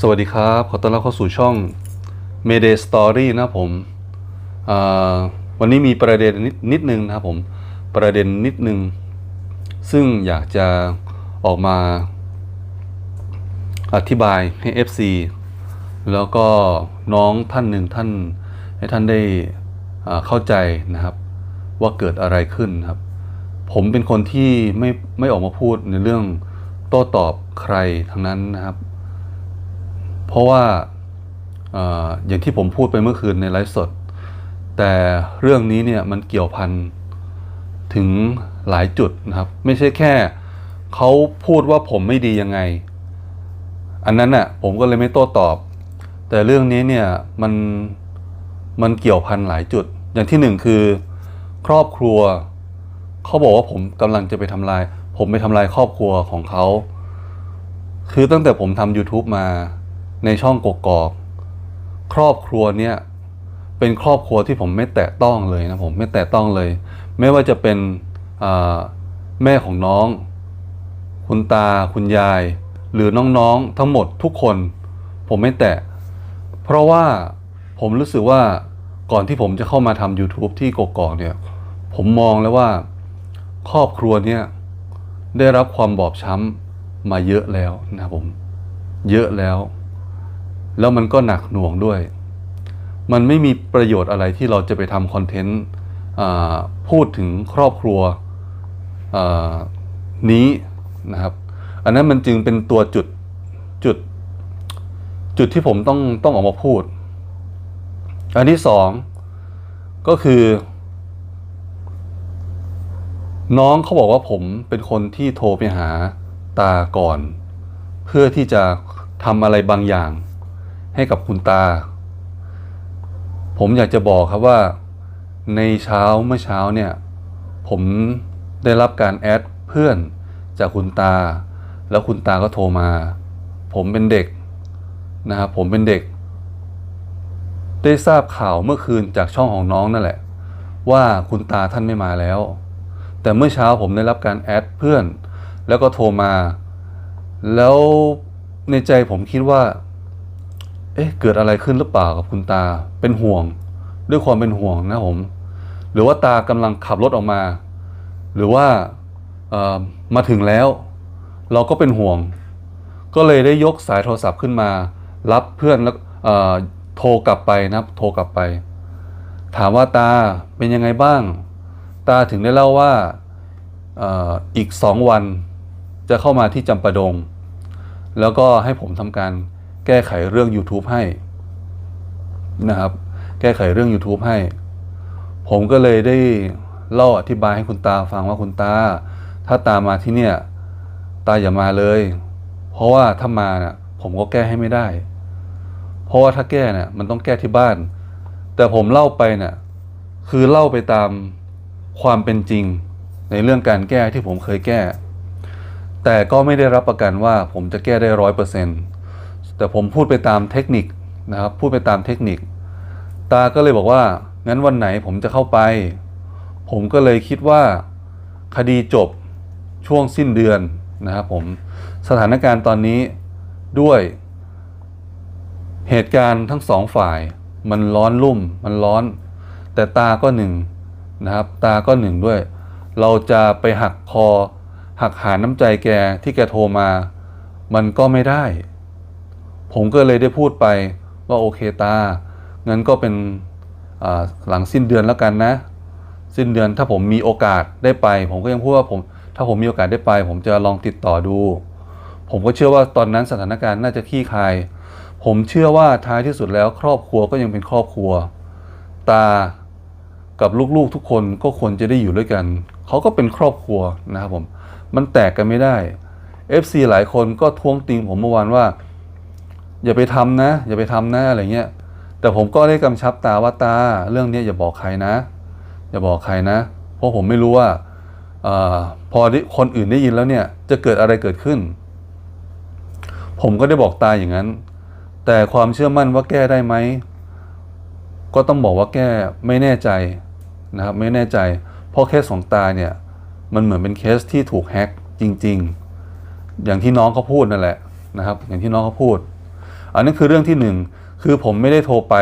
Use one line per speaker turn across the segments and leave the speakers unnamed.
สวัสดีครับ ขอต้อนรับเข้าสู่ช่อง Mayday Story นะครับผม วันนี้มีประเด็นนิดนิดนึงนะครับผม ประเด็นนิดนึง ซึ่งอยากจะออกมาอธิบายให้ FC แล้วก็น้องท่านหนึ่งท่านให้ท่านได้เข้าใจนะครับ ว่าเกิดอะไรขึ้นครับ ผมเป็นคนที่ไม่ไม่ออกมาพูดในเรื่องโต้ตอบใครทั้งนั้นนะครับ เพราะว่าอออย่างที่ผมพูดไปเมื่อคืนในไลฟ์สด แต่เรื่องนี้เนี่ยมันเกี่ยวพันถึงหลายจุดนะครับ ไม่ใช่แค่เขาพูดว่าผมไม่ดียังไง อันนั้นน่ะผมก็เลยไม่โต้ตอบ แต่เรื่องนี้เนี่ยมันมันเกี่ยวพันหลายจุด อย่างที่หนึ่งคือ ครอบครัวเขาบอกว่าผมกำลังจะไปทำลาย ผมไปทำลายครอบครัวของเขา คือตั้งแต่ผมทำ YouTube มา ในช่องกกอก ครอบครัวเนี่ยเป็นครอบครัวที่ผมไม่แตะต้องเลยนะผมไม่แตะต้องเลย ไม่ว่าจะเป็นแม่ของน้อง คุณตาคุณยาย หรือน้องๆทั้งหมดทุกคน ผมไม่แตะ เพราะว่าผมรู้สึกว่าก่อนที่ผมจะเข้ามาทำ YouTube ที่กกอกเนี่ยผมมองแล้วว่าครอบครัวเนี่ยได้รับความบอบช้ำมาเยอะแล้วนะผม เยอะแล้ว แล้วมันก็หนักหน่วงด้วย มันไม่มีประโยชน์อะไรที่เราจะไปทำคอนเทนต์พูดถึงครอบครัวนี้นะครับ อันนั้นมันจึงเป็นตัวจุดจุดจุดที่ผมต้องต้องออกมาพูด อันที่สองก็คือ น้องเขาบอกว่าผมเป็นคนที่โทรไปหาตาก่อน เพื่อที่จะทำอะไรบางอย่าง ให้กับคุณตา ผมอยากจะบอกครับว่า ในเช้าเมื่อเช้าเนี่ย ผมได้รับการแอดเพื่อนจากคุณตา แล้วคุณตาก็โทรมา ผมเป็นเด็กนะครับผมเป็นเด็ก ได้ทราบข่าวเมื่อคืนจากช่องของน้องนั่นแหละ ว่าคุณตาท่านไม่มาแล้ว แต่เมื่อเช้าผมได้รับการแอดเพื่อน แล้วก็โทรมา แล้วในใจผมคิดว่า เอ๊ะเกิดอะไรขึ้นหรือเปล่ากับคุณตาเป็นห่วง ด้วยความเป็นห่วงนะผม หรือว่าตากำลังขับรถออกมา หรือว่าเอ่อมาถึงแล้ว เราก็เป็นห่วง ก็เลยได้ยกสายโทรศัพท์ขึ้นมา รับเพื่อนแล้วเอ่อโทรกลับไปนะโทรกลับไป ถามว่าตาเป็นยังไงบ้าง ตาถึงได้เล่าว่าอีกสองวันจะเข้ามาที่จำปาดง แล้วก็ให้ผมทำการ แก้ไขเรื่อง YouTube ให้นะครับ แก้ไขเรื่อง YouTube ให้ ผมก็เลยได้เล่าอธิบายให้คุณตาฟังว่าคุณตา ถ้าตามาที่เนี่ย ตาอย่ามาเลย เพราะว่าถ้ามาน่ะผมก็แก้ให้ไม่ได้ เพราะว่าถ้าแก้เนี่ยมันต้องแก้ที่บ้าน แต่ผมเล่าไปเนี่ยคือเล่าไปตามความเป็นจริงในเรื่องการแก้ที่ผมเคยแก้ แต่ก็ไม่ได้รับประกันว่าผมจะแก้ได้ร้อยเปอร์เซ็นต์ แต่ผมพูดไปตามเทคนิคนะครับ พูดไปตามเทคนิค ตาก็เลยบอกว่า งั้นวันไหนผมจะเข้าไป ผมก็เลยคิดว่าคดีจบช่วงสิ้นเดือนนะครับผมสถานการณ์ตอนนี้ด้วยเหตุการณ์ทั้งสองฝ่าย มันร้อนรุ่มมันร้อน แต่ตาก็หนึ่งนะครับ ตาก็หนึ่งด้วย เราจะไปหักคอ หักหาน้ำใจแกที่แกโทรมา มันก็ไม่ได้ ผมก็เลยได้พูดไปว่าโอเคตางั้นก็เป็นหลังสิ้นเดือนแล้วกันนะ สิ้นเดือนถ้าผมมีโอกาสได้ไป ผมก็ยังพูดว่าผมถ้าผมมีโอกาสได้ไป ผมจะลองติดต่อดู ผมก็เชื่อว่าตอนนั้นสถานการณ์น่าจะคลี่คลายผมเชื่อว่าท้ายที่สุดแล้วครอบครัวก็ยังเป็นครอบครัว ตากับลูกๆทุกคนก็ควรจะได้อยู่ด้วยกัน เขาก็เป็นครอบครัวนะครับผม มันแตกกันไม่ได้ FC หลายคนก็ท้วงติงผมเมื่อวานว่า อย่าไปทำนะ อย่าไปทำนะอะไรเงี้ยแต่ผมก็ได้กำชับตาว่าตาเรื่องนี้อย่าบอกใครนะ อย่าบอกใครนะ เพราะผมไม่รู้ว่าอพอคนอื่นได้ยินแล้วเนี่ยจะเกิดอะไรเกิดขึ้น ผมก็ได้บอกตาอย่างนั้น แต่ความเชื่อมั่นว่าแก้ได้ไหมก็ต้องบอกว่าแก้ไม่แน่ใจนะครับไม่แน่ใจ เพราะเคสของตาเนี่ยมันเหมือนเป็นเคสที่ถูกแฮ็กจริง ๆ อย่างที่น้องเขาพูดนั่นแหละนะครับ อย่างที่น้องเขาพูด อันนั้นคือเรื่องที่หนึ่งคือผมไม่ได้โทรไป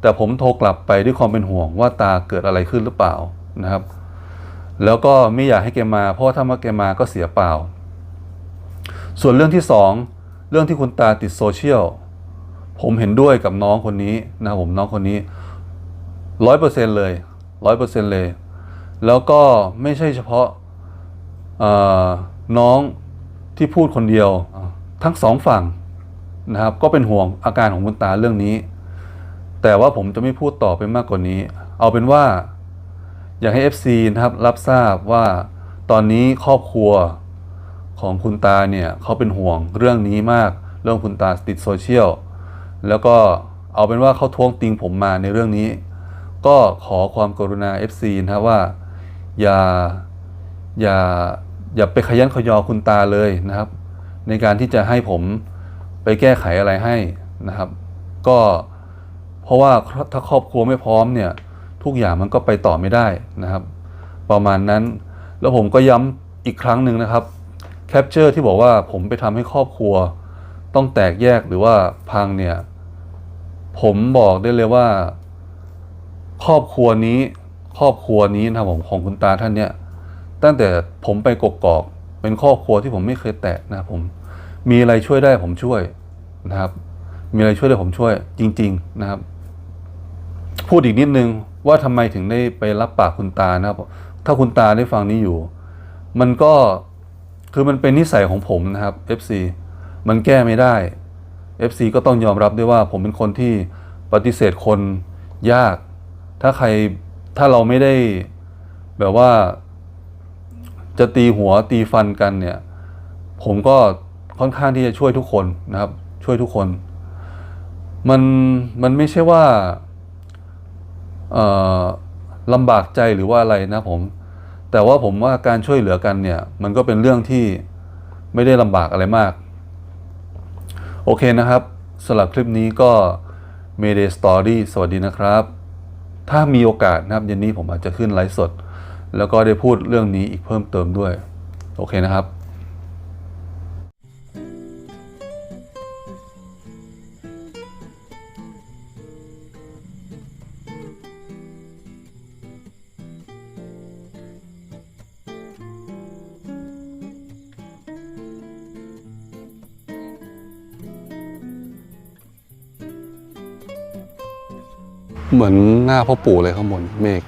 แต่ผมโทรกลับไปด้วยความเป็นห่วงว่าตาเกิดอะไรขึ้นหรือเปล่านะครับ แล้วก็ไม่อยากให้แกมา เพราะถ้ามาแกมาก็เสียเปล่า ส่วนเรื่องที่สองเรื่องที่คุณตาติดโซเชียลผมเห็นด้วยกับน้องคนนี้นะผมน้องคนนี้ร้อยเปอร์เซ็นเลยร้อยเปอร์เซ็นเลย แล้วก็ไม่ใช่เฉพาะน้องที่พูดคนเดียวทั้งสองฝั่ง นะครับก็เป็นห่วงอาการของคุณตาเรื่องนี้ แต่ว่าผมจะไม่พูดต่อไปมากกว่านี้ เอาเป็นว่า อยากให้ FC นะครับรับทราบว่าตอนนี้ครอบครัวของคุณตาเนี่ยเขาเป็นห่วงเรื่องนี้มากเรื่องคุณตาติดโซเชียลแล้วก็เอาเป็นว่าเขาท้วงติงผมมาในเรื่องนี้ ก็ขอความกรุณา FC นะครับว่าอย่าอย่าอย่าไปขยันขยอคุณตาเลยนะครับ ในการที่จะให้ผม ไปแก้ไขอะไรให้นะครับ ก็เพราะว่าถ้าครอบครัวไม่พร้อมเนี่ยทุกอย่างมันก็ไปต่อไม่ได้นะครับ ประมาณนั้นแล้วผมก็ย้ำอีกครั้งหนึ่งนะครับแคปเจอร์ที่บอกว่าผมไปทำให้ครอบครัว ต้องแตกแยกหรือว่าพังเนี่ยผมบอกได้เลยว่า ครอบครัวนี้ครอบครัวนี้นะครับผมของคุณตาท่านเนี่ยตั้งแต่ผมไปกกอกเป็นครอบครัวที่ผมไม่เคยแตะนะผม มีอะไรช่วยได้ผมช่วยนะครับ มีอะไรช่วยได้ผมช่วยจริง ๆนะครับ พูดอีกนิดนึงว่าทำไมถึงได้ไปรับปากคุณตานะครับ ถ้าคุณตาได้ฟังนี้อยู่ มันก็คือมันเป็นนิสัยของผมนะครับ FC มันแก้ไม่ได้ FC ก็ต้องยอมรับด้วยว่า ผมเป็นคนที่ปฏิเสธคนยาก ถ้าใครถ้าเราไม่ได้แบบว่าจะตีหัวตีฟันกันเนี่ย ผมก็ ค่อนข้างที่จะช่วยทุกคนนะครับ ช่วยทุกคน มันมันไม่ใช่ว่าลำบากใจหรือว่าอะไรนะผม แต่ว่าผมว่าการช่วยเหลือกันเนี่ย มันก็เป็นเรื่องที่ไม่ได้ลำบากอะไรมาก โอเคนะครับสำหรับคลิปนี้ก็ Mayday Story สวัสดีนะครับ ถ้ามีโอกาสนะครับเย็นนี้ผมอาจจะขึ้นไลฟ์สด แล้วก็ได้พูดเรื่องนี้อีกเพิ่มเติมด้วย โอเคนะครับ เหมือนหน้าพ่อปู่เลยข้างบนเมฆ